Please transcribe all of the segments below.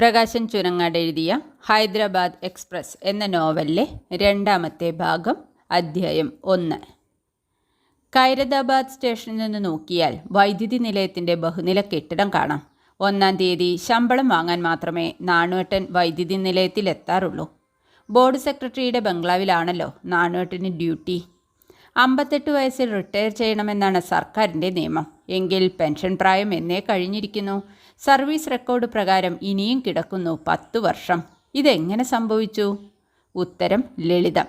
പ്രകാശൻ ചുരങ്ങാട് എഴുതിയ ഹൈദരാബാദ് എക്സ്പ്രസ് എന്ന നോവലിലെ രണ്ടാമത്തെ ഭാഗം അധ്യായം ഒന്ന്. കൈരതാബാദ് സ്റ്റേഷനിൽ നിന്ന് നോക്കിയാൽ വൈദ്യുതി നിലയത്തിന്റെ ബഹുനില കെട്ടിടം കാണാം. ഒന്നാം തീയതി ശമ്പളം വാങ്ങാൻ മാത്രമേ നാണുവേട്ടൻ വൈദ്യുതി നിലയത്തിൽ എത്താറുള്ളൂ. ബോർഡ് സെക്രട്ടറിയുടെ ബംഗ്ലാവിലാണല്ലോ നാണുവേട്ടന് ഡ്യൂട്ടി. അമ്പത്തെട്ട് വയസ്സിൽ റിട്ടയർ ചെയ്യണമെന്നാണ് സർക്കാരിന്റെ നിയമം. എങ്കിൽ പെൻഷൻ പ്രായം എന്നേ കഴിഞ്ഞിരിക്കുന്നു. സർവീസ് റെക്കോർഡ് പ്രകാരം ഇനിയും കിടക്കുന്നു പത്തു വർഷം. ഇതെങ്ങനെ സംഭവിച്ചു? ഉത്തരം ലളിതം.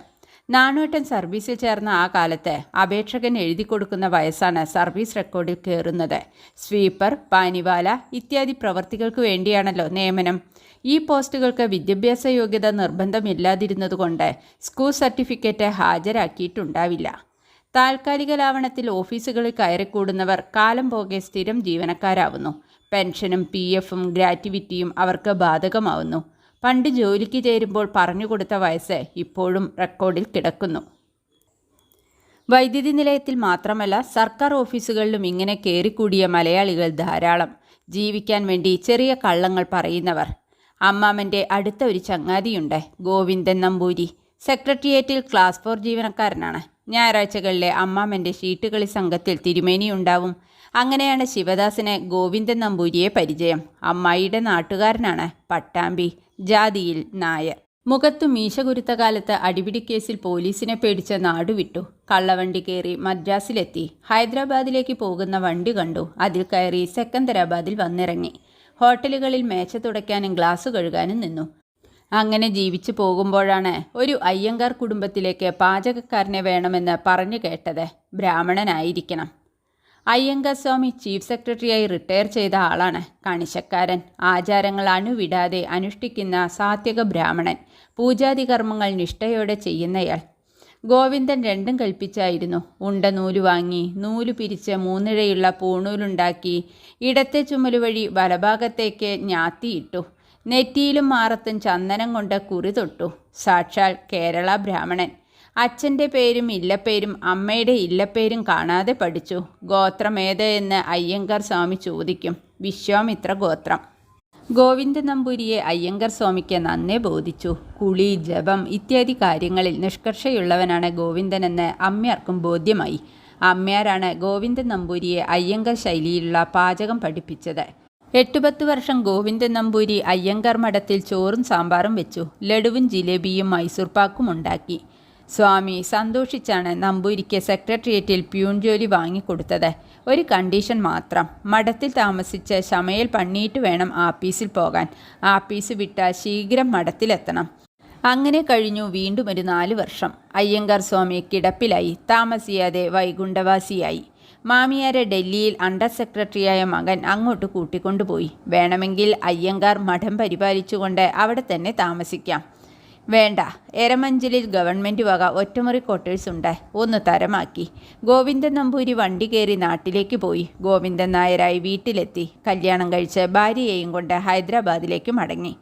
നാണുവേട്ടൻ സർവീസിൽ ചേർന്ന ആ കാലത്ത് അപേക്ഷകൻ എഴുതി കൊടുക്കുന്ന വയസ്സാണ് സർവീസ് റെക്കോർഡിൽ കയറുന്നത്. സ്വീപ്പർ പാനിവാല ഇത്യാദി പ്രവർത്തികൾക്ക് വേണ്ടിയാണല്ലോ നിയമനം. ഈ പോസ്റ്റുകൾക്ക് വിദ്യാഭ്യാസ യോഗ്യത നിർബന്ധമില്ലാതിരുന്നതുകൊണ്ട് സ്കൂൾ സർട്ടിഫിക്കറ്റ് ഹാജരാക്കിയിട്ടുണ്ടാവില്ല. താൽക്കാലിക ലാവണത്തിൽ ഓഫീസുകളിൽ കയറിക്കൂടുന്നവർ കാലം പോകെ സ്ഥിരം ജീവനക്കാരാവുന്നു. പെൻഷനും പി എഫും ഗ്രാറ്റുവിറ്റിയും അവർക്ക് ബാധകമാവുന്നു. പണ്ട് ജോലിക്ക് ചേരുമ്പോൾ പറഞ്ഞുകൊടുത്ത വയസ്സ് ഇപ്പോഴും റെക്കോർഡിൽ കിടക്കുന്നു. വൈദ്യുതി നിലയത്തിൽ മാത്രമല്ല സർക്കാർ ഓഫീസുകളിലും ഇങ്ങനെ കയറിക്കൂടിയ മലയാളികൾ ധാരാളം. ജീവിക്കാൻ വേണ്ടി ചെറിയ കള്ളങ്ങൾ പറയുന്നവർ. അമ്മാമന്റെ അടുത്ത ഒരു ചങ്ങാതിയുണ്ട് ഗോവിന്ദൻ നമ്പൂരി. സെക്രട്ടേറിയറ്റിൽ ക്ലാസ് ഫോർ ജീവനക്കാരനാണ്. ഞായറാഴ്ചകളിലെ അമ്മാമന്റെ ഷീട്ടുകളി സംഘത്തിൽ തിരുമേനിയുണ്ടാവും. അങ്ങനെയാണ് ശിവദാസിന് ഗോവിന്ദൻ നമ്പൂരിയെ പരിചയം. അമ്മായിയുടെ നാട്ടുകാരനാണ് പട്ടാമ്പി ജാതിയിൽ നായർ. മുഖത്തു മീശ കുരുത്ത കാലത്ത് അടിപിടി കേസിൽ പോലീസിനെ പേടിച്ച നാടുവിട്ടു കള്ളവണ്ടി കയറി മദ്രാസിലെത്തി. ഹൈദരാബാദിലേക്ക് പോകുന്ന വണ്ടി കണ്ടു. അതിൽ കയറി സെക്കന്ദരാബാദിൽ വന്നിറങ്ങി. ഹോട്ടലുകളിൽ മേച്ച തുടയ്ക്കാനും ഗ്ലാസ് കഴുകാനും നിന്നു. അങ്ങനെ ജീവിച്ചു പോകുമ്പോഴാണ് ഒരു അയ്യങ്കാർ കുടുംബത്തിലേക്ക് പാചകക്കാരനെ വേണമെന്ന് പറഞ്ഞു കേട്ടത്. ബ്രാഹ്മണനായിരിക്കണം. അയ്യങ്ക സ്വാമി ചീഫ് സെക്രട്ടറിയായി റിട്ടയർ ചെയ്ത ആളാണ് കണിശക്കാരൻ. ആചാരങ്ങൾ അണുവിടാതെ അനുഷ്ഠിക്കുന്ന സാത്വിക ബ്രാഹ്മണൻ. പൂജാതി കർമ്മങ്ങൾ നിഷ്ഠയോടെ ചെയ്യുന്നയാൾ. ഗോവിന്ദൻ രണ്ടും കൽപ്പിച്ചായിരുന്നു. ഉണ്ട നൂൽ വാങ്ങി നൂൽ പിരിച്ച് മൂന്നിഴയുള്ള പൂണൂലുണ്ടാക്കി ഇടത്തെ ചുമലുവഴി വലഭാഗത്തേക്ക് ഞാത്തിയിട്ടു. നെറ്റിയിലും മാറത്തും ചന്ദനം കൊണ്ട് കുറി തൊട്ടു. സാക്ഷാൽ കേരള ബ്രാഹ്മണൻ. അച്ഛന്റെ പേരും ഇല്ലപ്പേരും അമ്മയുടെ ഇല്ലപ്പേരും കാണാതെ പഠിച്ചു. ഗോത്രമേത് എന്ന് അയ്യങ്കർ സ്വാമി ചോദിക്കും. വിശ്വാമിത്ര ഗോത്രം. ഗോവിന്ദ നമ്പൂരിയെ അയ്യങ്കർ സ്വാമിക്ക് നന്നേ ബോധിച്ചു. കുളി ജപം ഇത്യാദി കാര്യങ്ങളിൽ നിഷ്കർഷയുള്ളവനാണ് ഗോവിന്ദനെന്ന് അമ്മയാർക്കും ബോധ്യമായി. അമ്മയാരാണ് ഗോവിന്ദ നമ്പൂരിയെ അയ്യങ്കർ ശൈലിയിലുള്ള പാചകം പഠിപ്പിച്ചത്. എട്ടുപത്ത് വർഷം ഗോവിന്ദൻ നമ്പൂരി അയ്യങ്കർ മഠത്തിൽ ചോറും സാമ്പാറും വെച്ചു. ലഡുവും ജിലേബിയും മൈസൂർപാക്കും ഉണ്ടാക്കി. സ്വാമി സന്തോഷിച്ചാണ് നമ്പൂരിക്ക് സെക്രട്ടേറിയറ്റിൽ പ്യൂൺ ജോലി വാങ്ങിക്കൊടുത്തത്. ഒരു കണ്ടീഷൻ മാത്രം. മഠത്തിൽ താമസിച്ച് ശമയിൽ പണിയിട്ട് വേണം ആപ്പീസിൽ പോകാൻ. ആപ്പീസ് വിട്ടാൽ ശീഘ്രം മഠത്തിലെത്തണം. അങ്ങനെ കഴിഞ്ഞു വീണ്ടും ഒരു നാല് വർഷം. അയ്യങ്കർ സ്വാമി കിടപ്പിലായി. താമസിയാതെ വൈകുണ്ഠവാസിയായി. മാമിയാരെ ഡൽഹിയിൽ അണ്ടർ സെക്രട്ടറിയായ മകൻ അങ്ങോട്ട് കൂട്ടിക്കൊണ്ടുപോയി. വേണമെങ്കിൽ അയ്യങ്കാർ മഠം പരിപാലിച്ചുകൊണ്ട് അവിടെ തന്നെ താമസിക്കാം. വേണ്ട എരമഞ്ചലിൽ ഗവൺമെന്റ് വക ഒറ്റമുറി ക്വാർട്ടേഴ്സ് ഉണ്ട്. ഒന്ന് തരമാക്കി. ഗോവിന്ദൻ നമ്പൂരി വണ്ടി കയറി നാട്ടിലേക്ക് പോയി. ഗോവിന്ദൻ നായരായി വീട്ടിലെത്തി. കല്യാണം കഴിച്ച് ഭാര്യയെയും കൊണ്ട് ഹൈദരാബാദിലേക്ക് മടങ്ങി.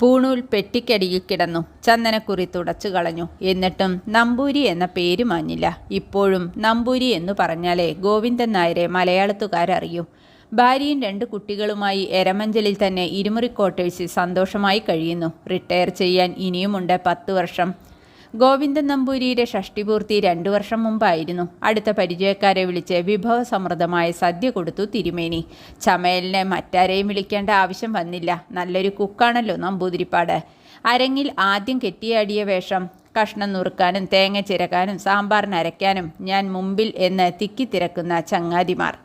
പൂണൂൽ പെട്ടിക്കടിയിൽ കിടന്നു. ചന്ദനക്കുറി തുടച്ചു കളഞ്ഞു. എന്നിട്ടും നമ്പൂരി എന്ന പേര് മാഞ്ഞില്ല. ഇപ്പോഴും നമ്പൂരി എന്ന് പറഞ്ഞാലേ ഗോവിന്ദൻ നായരെ മലയാളത്തുകാരറിയൂ. ഭാര്യയും രണ്ട് കുട്ടികളുമായി എരമഞ്ചലിൽ തന്നെ ഇരുമുറി ക്വാർട്ടേഴ്സിൽ സന്തോഷമായി കഴിയുന്നു. റിട്ടയർ ചെയ്യാൻ ഇനിയുമുണ്ട് പത്ത് വർഷം. ഗോവിന്ദൻ നമ്പൂരിയുടെ ഷഷ്ടിപൂർത്തി രണ്ടു വർഷം മുമ്പായിരുന്നു. അടുത്ത പരിചയക്കാരെ വിളിച്ച് വിഭവസമൃദ്ധമായ സദ്യ കൊടുത്തു തിരുമേനി. ചമയലിനെ മറ്റാരെയും വിളിക്കേണ്ട ആവശ്യം വന്നില്ല. നല്ലൊരു കുക്കാണല്ലോ നമ്പൂതിരിപ്പാട്. അരങ്ങിൽ ആദ്യം കെട്ടിയാടിയ വേഷം കഷ്ണം നുറുക്കാനും തേങ്ങ ചിരക്കാനും സാമ്പാറിന് അരയ്ക്കാനും ഞാൻ മുമ്പിൽ എന്ന് തിക്കിത്തിരക്കുന്ന ചങ്ങാതിമാർ.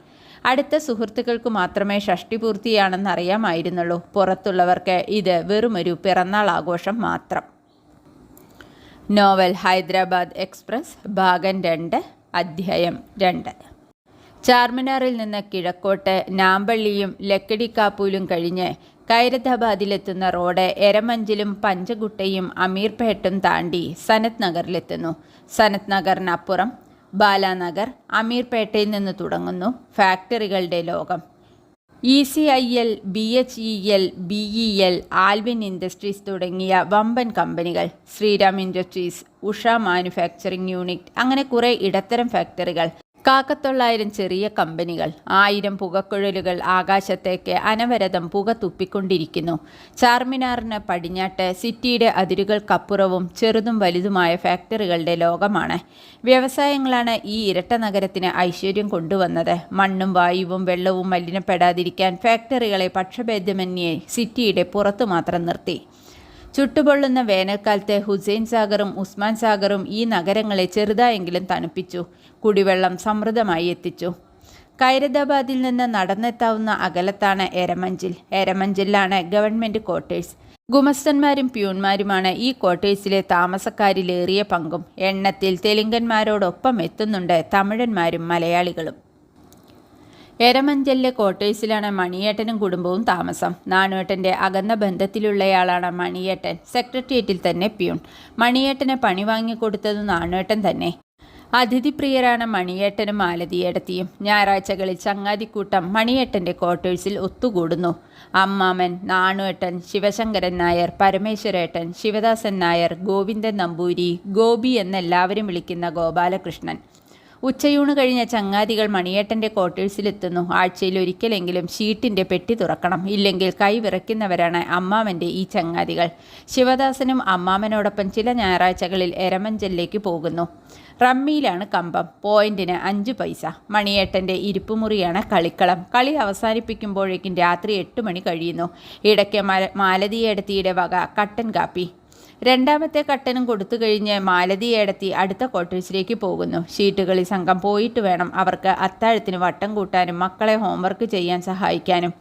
അടുത്ത സുഹൃത്തുക്കൾക്ക് മാത്രമേ ഷഷ്ടി പൂർത്തിയാണെന്ന് അറിയാമായിരുന്നുള്ളൂ പുറത്തുള്ളവർക്ക് ഇത് വെറുമൊരു പിറന്നാൾ ആഘോഷം മാത്രം. നോവൽ ഹൈദരാബാദ് എക്സ്പ്രസ് ഭാഗം രണ്ട് അധ്യായം രണ്ട്. ചാർമിനാറിൽ നിന്ന് കിഴക്കോട്ട് നാമ്പള്ളിയും ലക്കടിക്കാപ്പൂലും കഴിഞ്ഞ് കൈരതാബാദിലെത്തുന്ന റോഡ് എരമഞ്ചിലും പഞ്ചഗുട്ടയും അമീർപേട്ടും താണ്ടി സനത് നഗറിലെത്തുന്നു. സനത് നഗറിനപ്പുറം ബാലാനഗർ അമീർപേട്ടയിൽ നിന്ന് തുടങ്ങുന്നു ഫാക്ടറികളുടെ ലോകം. E C I L B H E L B E L Allwyn industries തുടങ്ങിയ വമ്പൻ കമ്പനികൾ Shriram industries Usha manufacturing unit അങ്ങനെ കുറേ ഇടത്തരം ഫാക്ടറികൾ. കാക്കത്തൊള്ളായിരം ചെറിയ കമ്പനികൾ ആയിരം പുകക്കുഴലുകൾ ആകാശത്തേക്ക് അനവരതം പുക തുപ്പിക്കൊണ്ടിരിക്കുന്നു. ചാർമിനാറിന് പടിഞ്ഞാട്ട് സിറ്റിയുടെ അതിരുകൾക്കപ്പുറവും ചെറുതും വലുതുമായ ഫാക്ടറികളുടെ ലോകമാണ്. വ്യവസായങ്ങളാണ് ഈ ഇരട്ട നഗരത്തിന് ഐശ്വര്യം കൊണ്ടുവന്നത്. മണ്ണും വായുവും വെള്ളവും മലിനപ്പെടാതിരിക്കാൻ ഫാക്ടറികളെ പക്ഷഭേദമന്യേ സിറ്റിയുടെ പുറത്തു മാത്രം നിർത്തി. ചുട്ടുപൊള്ളുന്ന വേനൽക്കാലത്ത് ഹുസൈൻ സാഗറും ഉസ്മാൻ സാഗറും ഈ നഗരങ്ങളെ ചെറുതായെങ്കിലും തണുപ്പിച്ചു. കുടിവെള്ളം സമൃദ്ധമായി എത്തിച്ചു. കൈരതാബാദിൽ നിന്ന് നടന്നെത്താവുന്ന അകലത്താണ് എരമഞ്ചിൽ എരമഞ്ചിലാണ് ഗവൺമെന്റ് ക്വാർട്ടേഴ്സ്. ഗുമസ്തന്മാരും പ്യൂൺമാരുമാണ് ഈ ക്വാർട്ടേഴ്സിലെ താമസക്കാരിലേറിയ പങ്കും. എണ്ണത്തിൽ തെലുങ്കന്മാരോടൊപ്പം എത്തുന്നുണ്ട് തമിഴന്മാരും മലയാളികളും. എരമഞ്ചലിലെ ക്വാർട്ടേഴ്സിലാണ് മണിയേട്ടനും കുടുംബവും താമസം. നാണുവേട്ടന്റെ അകന്ന ബന്ധത്തിലുള്ളയാളാണ് മണിയേട്ടൻ. സെക്രട്ടേറിയറ്റിൽ തന്നെ പ്യൂൺ. മണിയേട്ടനെ പണി വാങ്ങിക്കൊടുത്തത് നാണുവേട്ടൻ തന്നെ. അതിഥിപ്രിയരാണ് മണിയേട്ടനും മാലതിയേടത്തിയും. ഞായറാഴ്ചകളിൽ ചങ്ങാതിക്കൂട്ടം മണിയേട്ടന്റെ ക്വാർട്ടേഴ്സിൽ ഒത്തുകൂടുന്നു. അമ്മാമൻ നാണുവേട്ടൻ ശിവശങ്കരൻ നായർ പരമേശ്വരേട്ടൻ ശിവദാസൻ നായർ ഗോവിന്ദൻ നമ്പൂരി ഗോപി എന്നെല്ലാവരും വിളിക്കുന്ന ഗോപാലകൃഷ്ണൻ. ഉച്ചയൂണ് കഴിഞ്ഞ ചങ്ങാതികൾ മണിയേട്ടന്റെ ക്വാർട്ടേഴ്സിലെത്തുന്നു. ആഴ്ചയിൽ ഒരിക്കലെങ്കിലും ഷീട്ടിന്റെ പെട്ടി തുറക്കണം. ഇല്ലെങ്കിൽ കൈ വിറയ്ക്കുന്നവരാണ് അമ്മാമന്റെ ഈ ചങ്ങാതികൾ. ശിവദാസനും അമ്മാമനോടൊപ്പം ചില ഞായറാഴ്ചകളിൽ എരമഞ്ചലിലേക്ക് പോകുന്നു. റമ്മിയിലാണ് കമ്പം. പോയിന്റിന് അഞ്ച് പൈസ. മണിയേട്ടന്റെ ഇരിപ്പുമുറിയാണ് കളിക്കളം. കളി അവസാനിപ്പിക്കുമ്പോഴേക്കും രാത്രി എട്ട് മണി കഴിയുന്നു. ഇടയ്ക്ക് മല മാലതിയെടുത്തിയുടെ വക കട്ടൻ കാപ്പി. രണ്ടാമത്തെ കട്ടനും കൊടുത്തു കഴിഞ്ഞ് മാലതി ഏടത്തി അടുത്ത ക്വാർട്ടേഴ്സിലേക്ക് പോകുന്നു. ഷീറ്റുകളിൽ സംഘം പോയിട്ട് വേണം അവർക്ക് അത്താഴത്തിന് വട്ടം കൂട്ടാനും മക്കളെ ഹോംവർക്ക് ചെയ്യാൻ സഹായിക്കാനും.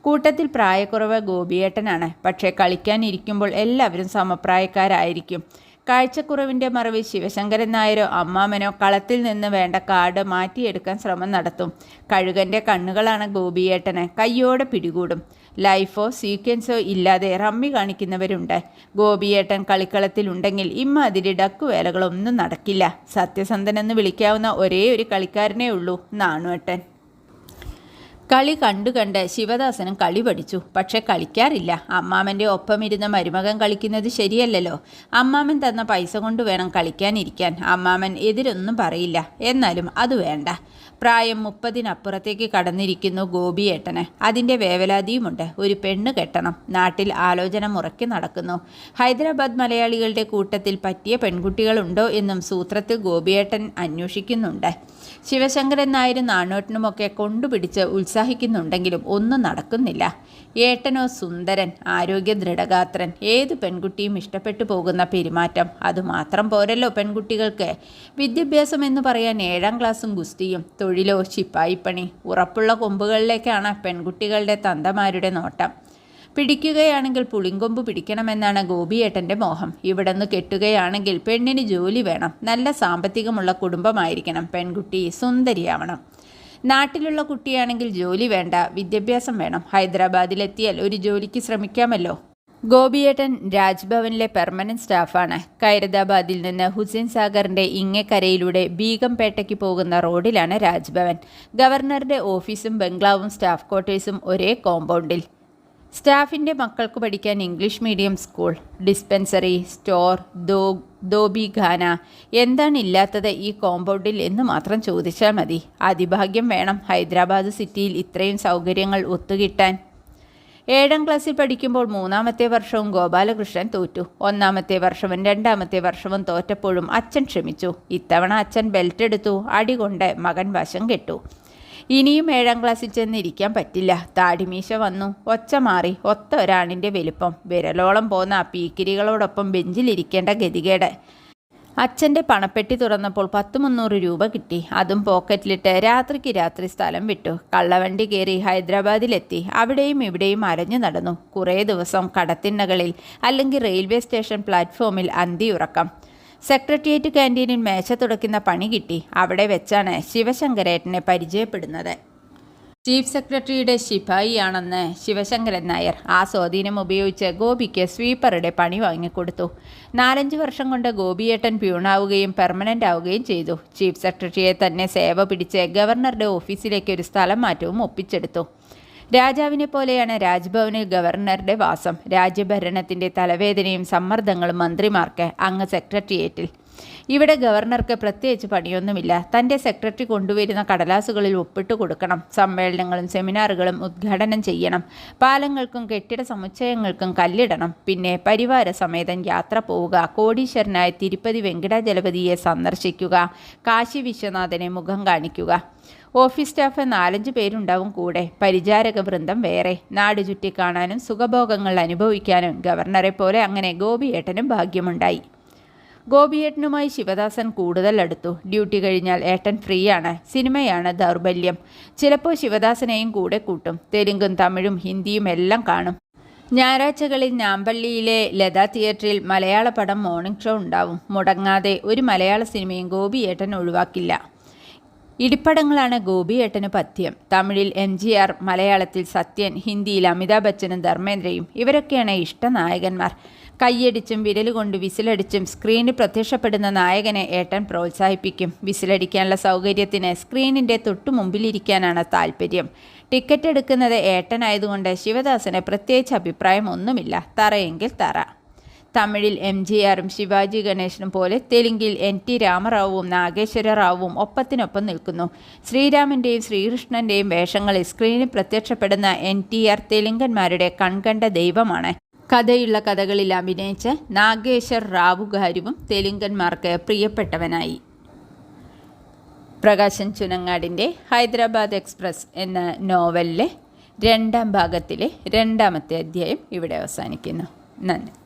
കൂട്ടത്തിൽ പ്രായക്കുറവ് ഗോപിയേട്ടനാണ്. പക്ഷേ കളിക്കാനിരിക്കുമ്പോൾ എല്ലാവരും സമപ്രായക്കാരായിരിക്കും. കാഴ്ചക്കുറവിന്റെ മറവിൽ ശിവശങ്കരൻ നായരോ അമ്മാമനോ കളത്തിൽ നിന്ന് വേണ്ട കാർഡ് മാറ്റിയെടുക്കാൻ ശ്രമം നടത്തും. കഴുകന്റെ കണ്ണുകളാണ് ഗോപിയേട്ടനെ. കയ്യോടെ പിടികൂടും. ലൈഫോ സീക്വൻസോ ഇല്ലാതെ റമ്മി കാണിക്കുന്നവരുണ്ട്. ഗോപിയേട്ടൻ കളിക്കളത്തിലുണ്ടെങ്കിൽ ഇമ്മാതിരി ഡക്കുവേലകളൊന്നും നടക്കില്ല. സത്യസന്ധനെന്ന് വിളിക്കാവുന്ന ഒരേ ഒരു കളിക്കാരനേ ഉള്ളൂ നാണുവേട്ടൻ. കളി കണ്ടു കണ്ട് ശിവദാസനും കളി പഠിച്ചു. പക്ഷെ കളിക്കാറില്ല. അമ്മാമന്റെ ഒപ്പമിരുന്ന മരുമകൻ കളിക്കുന്നത് ശരിയല്ലല്ലോ. അമ്മാമൻ തന്ന പൈസ കൊണ്ട് വേണം കളിക്കാനിരിക്കാൻ. അമ്മാമൻ എതിരൊന്നും പറയില്ല. എന്നാലും അത് വേണ്ട. പ്രായം മുപ്പതിനപ്പുറത്തേക്ക് കടന്നിരിക്കുന്നു ഗോപിയേട്ടന്. അതിന്റെ വേവലാതിയുമുണ്ട്. ഒരു പെണ്ണ് കെട്ടണം. നാട്ടിൽ ആലോചന മുറക്കി നടക്കുന്നു. ഹൈദരാബാദ് മലയാളികളുടെ കൂട്ടത്തിൽ പറ്റിയ പെൺകുട്ടികളുണ്ടോ എന്നും സൂത്രത്തിൽ ഗോപിയേട്ടൻ അന്വേഷിക്കുന്നുണ്ട്. ശിവശങ്കരൻ നായരും നാണോട്ടനുമൊക്കെ കൊണ്ടുപിടിച്ച് ഉത്സാഹിക്കുന്നുണ്ടെങ്കിലും ഒന്നും നടക്കുന്നില്ല. ഏട്ടനോ സുന്ദരൻ ആരോഗ്യ ദൃഢഗാത്രൻ ഏത് പെൺകുട്ടിയും ഇഷ്ടപ്പെട്ടു പോകുന്ന പെരുമാറ്റം. അതുമാത്രം പോരല്ലോ പെൺകുട്ടികൾക്ക്. വിദ്യാഭ്യാസം എന്ന് പറയാൻ ഏഴാം ക്ലാസ്സും ഗുസ്തിയും തൊഴിലോ ശിപ്പായിപ്പണി ഉറപ്പുള്ള കൊമ്പുകളിലേക്കാണ് പെൺകുട്ടികളുടെ തന്തമാരുടെ നോട്ടം. പിടിക്കുകയാണെങ്കിൽ പുളിങ്കൊമ്പ് പിടിക്കണമെന്നാണ് ഗോപിയേട്ടന്റെ മോഹം. ഇവിടെ നിന്ന് കെട്ടുകയാണെങ്കിൽ പെണ്ണിന് ജോലി വേണം. നല്ല സാമ്പത്തികമുള്ള കുടുംബമായിരിക്കണം. പെൺകുട്ടി സുന്ദരിയാവണം. നാട്ടിലുള്ള കുട്ടിയാണെങ്കിൽ ജോലി വേണ്ട വിദ്യാഭ്യാസം വേണം. ഹൈദരാബാദിലെത്തിയാൽ ഒരു ജോലിക്ക് ശ്രമിക്കാമല്ലോ. ഗോപിയേട്ടൻ രാജ്ഭവനിലെ പെർമനന്റ് സ്റ്റാഫാണ്. കൈരതാബാദിൽ നിന്ന് ഹുസൈൻ സാഗറിന്റെ ഇങ്ങക്കരയിലൂടെ ബീഗംപേട്ടയ്ക്ക് പോകുന്ന റോഡിലാണ് രാജ്ഭവൻ. ഗവർണറുടെ ഓഫീസും ബംഗ്ലാവും സ്റ്റാഫ് ക്വാർട്ടേഴ്സും ഒരേ കോമ്പൗണ്ടിൽ. സ്റ്റാഫിന്റെ മക്കൾക്ക് പഠിക്കാൻ English medium school dispensary store ദോ ദോബിഖാന എന്താണ് ഇല്ലാത്തത് ഈ കോമ്പൗണ്ടിൽ എന്ന് മാത്രം ചോദിച്ചാൽ മതി. അതിഭാഗ്യം വേണം ഹൈദരാബാദ് സിറ്റിയിൽ ഇത്രയും സൗകര്യങ്ങൾ ഒത്തുകിട്ടാൻ. ഏഴാം ക്ലാസ്സിൽ പഠിക്കുമ്പോൾ മൂന്നാമത്തെ വർഷവും ഗോപാലകൃഷ്ണൻ തോറ്റു. ഒന്നാമത്തെ വർഷവും രണ്ടാമത്തെ വർഷവും തോറ്റപ്പോഴും അച്ഛൻ ക്ഷമിച്ചു. ഇത്തവണ അച്ഛൻ ബെൽറ്റ് എടുത്തു അടികൊണ്ട് മകൻ വശം കെട്ടു. ഇനിയും ഏഴാം ക്ലാസ്സിൽ ചെന്നിരിക്കാൻ പറ്റില്ല. താടിമീശ വന്നു. ഒച്ച മാറി. ഒത്ത ഒരാണിന്റെ വലിപ്പം. വിരലോളം പോന്ന പീക്കിരികളോടൊപ്പം ബെഞ്ചിലിരിക്കേണ്ട ഗതികേട്. അച്ഛന്റെ പണപ്പെട്ടി തുറന്നപ്പോൾ പത്ത് മുന്നൂറ് രൂപ കിട്ടി. അതും പോക്കറ്റിലിട്ട് രാത്രിക്ക് രാത്രി സ്ഥലം വിട്ടു. കള്ളവണ്ടി കയറി ഹൈദരാബാദിലെത്തി. അവിടെയും ഇവിടെയും അരഞ്ഞു നടന്നു. കുറേ ദിവസം കടത്തിണ്ണകളിൽ അല്ലെങ്കിൽ റെയിൽവേ സ്റ്റേഷൻ പ്ലാറ്റ്ഫോമിൽ അന്തിയുറക്കം. സെക്രട്ടേറിയറ്റ് ക്യാന്റീനിൽ മേശ തുടക്കുന്ന പണി കിട്ടി. അവിടെ വെച്ചാണ് ശിവശങ്കരേട്ടനെ പരിചയപ്പെടുന്നത്. ചീഫ് സെക്രട്ടറിയുടെ ശിപായിയാണെന്ന് ശിവശങ്കരൻ നായർ ആ സ്വാധീനം ഉപയോഗിച്ച് ഗോപിക്ക് സ്വീപ്പറുടെ പണി വാങ്ങിക്കൊടുത്തു. നാലഞ്ച് വർഷം കൊണ്ട് ഗോപിയേട്ടൻ പ്യൂണാവുകയും പെർമനന്റ് ആവുകയും ചെയ്തു. ചീഫ് സെക്രട്ടറിയെ തന്നെ സേവ പിടിച്ച് ഗവർണറുടെ ഓഫീസിലേക്ക് ഒരു സ്ഥലം മാറ്റവും ഒപ്പിച്ചെടുത്തു. രാജാവിനെ പോലെയാണ് രാജ്ഭവനിൽ ഗവർണറുടെ വാസം. രാജ്യഭരണത്തിന്റെ തലവേദനയും സമ്മർദ്ദങ്ങളും മന്ത്രിമാർക്ക് അങ്ങ് സെക്രട്ടേറിയറ്റിൽ ഇവിടെ ഗവർണർക്ക് പ്രത്യേകിച്ച് പണിയൊന്നുമില്ല. തന്റെ സെക്രട്ടറി കൊണ്ടുവരുന്ന കടലാസുകളിൽ ഒപ്പിട്ട് കൊടുക്കണം. സമ്മേളനങ്ങളും സെമിനാറുകളും ഉദ്ഘാടനം ചെയ്യണം. പാലങ്ങൾക്കും കെട്ടിട സമുച്ചയങ്ങൾക്കും കല്ലിടണം. പിന്നെ പരിവാര സമേതം യാത്ര പോവുക. കോടീശ്വരനായ തിരുപ്പതി വെങ്കടാചലപതിയെ സന്ദർശിക്കുക. കാശി വിശ്വനാഥനെ മുഖം കാണിക്കുക. ഓഫീസ് സ്റ്റാഫ് നാലഞ്ച് പേരുണ്ടാവും കൂടെ. പരിചാരക വൃന്ദം വേറെ. നാട് ചുറ്റിക്കാണാനും സുഖഭോഗങ്ങൾ അനുഭവിക്കാനും ഗവർണറെ പോലെ അങ്ങനെ ഗോപിയേട്ടനും ഭാഗ്യമുണ്ടായി. ഗോപിയേട്ടനുമായി ശിവദാസൻ കൂടുതൽ അടുത്തു. ഡ്യൂട്ടി കഴിഞ്ഞാൽ ഏട്ടൻ ഫ്രീ ആണ് സിനിമയാണ് ദൗർബല്യം. ചിലപ്പോൾ ശിവദാസനെയും കൂടെ കൂട്ടും. തെലുങ്കും തമിഴും ഹിന്ദിയും എല്ലാം കാണും. ഞായറാഴ്ചകളിൽ ഞാമ്പള്ളിയിലെ ലതാ തിയേറ്ററിൽ മലയാള പടം മോർണിംഗ് ഷോ ഉണ്ടാവും. മുടങ്ങാതെ ഒരു മലയാള സിനിമയും ഗോപിയേട്ടൻ ഒഴിവാക്കില്ല. ഇടിപ്പടങ്ങളാണ് ഗോപിയേട്ടന് പഥ്യം. തമിഴിൽ എം ജി ആർ മലയാളത്തിൽ സത്യൻ ഹിന്ദിയിൽ അമിതാഭ് ബച്ചനും ധർമ്മേന്ദ്രയും. ഇവരൊക്കെയാണ് ഇഷ്ടനായകന്മാർ. കൈയടിച്ചും വിരലുകൊണ്ട് വിസിലടിച്ചും സ്ക്രീനിൽ പ്രത്യക്ഷപ്പെടുന്ന നായകനെ ഏട്ടൻ പ്രോത്സാഹിപ്പിക്കും. വിസിലടിക്കാനുള്ള സൗകര്യത്തിന് സ്ക്രീനിന്റെ തൊട്ടു മുമ്പിലിരിക്കാനാണ് താല്പര്യം. ടിക്കറ്റ് എടുക്കുന്നത് ഏട്ടനായതുകൊണ്ട് ശിവദാസന് പ്രത്യേകിച്ച് അഭിപ്രായം ഒന്നുമില്ല. തറയെങ്കിൽ തറ. തമിഴിൽ എം ജി ആറും ശിവാജി ഗണേശനും പോലെ തെലുങ്കിൽ എൻ ടി രാമറാവുവും നാഗേശ്വര റാവുവും ഒപ്പത്തിനൊപ്പം നിൽക്കുന്നു. ശ്രീരാമന്റെയും ശ്രീകൃഷ്ണന്റെയും വേഷങ്ങളിൽ സ്ക്രീനിൽ പ്രത്യക്ഷപ്പെടുന്ന എൻ ടി ആർ തെലുങ്കന്മാരുടെ കൺകണ്ട ദൈവമാണ്. കഥയുള്ള കഥകളിൽ അഭിനയിച്ച നാഗേശ്വർ റാവുകാരുവും തെലുങ്കന്മാർക്ക് പ്രിയപ്പെട്ടവനായി. പ്രകാശൻ ചുനങ്ങാടിന്റെ ഹൈദരാബാദ് എക്സ്പ്രസ് എന്ന നോവലിലെ രണ്ടാം ഭാഗത്തിലെ രണ്ടാമത്തെ അധ്യായം ഇവിടെ അവസാനിക്കുന്നു. നന്ദി.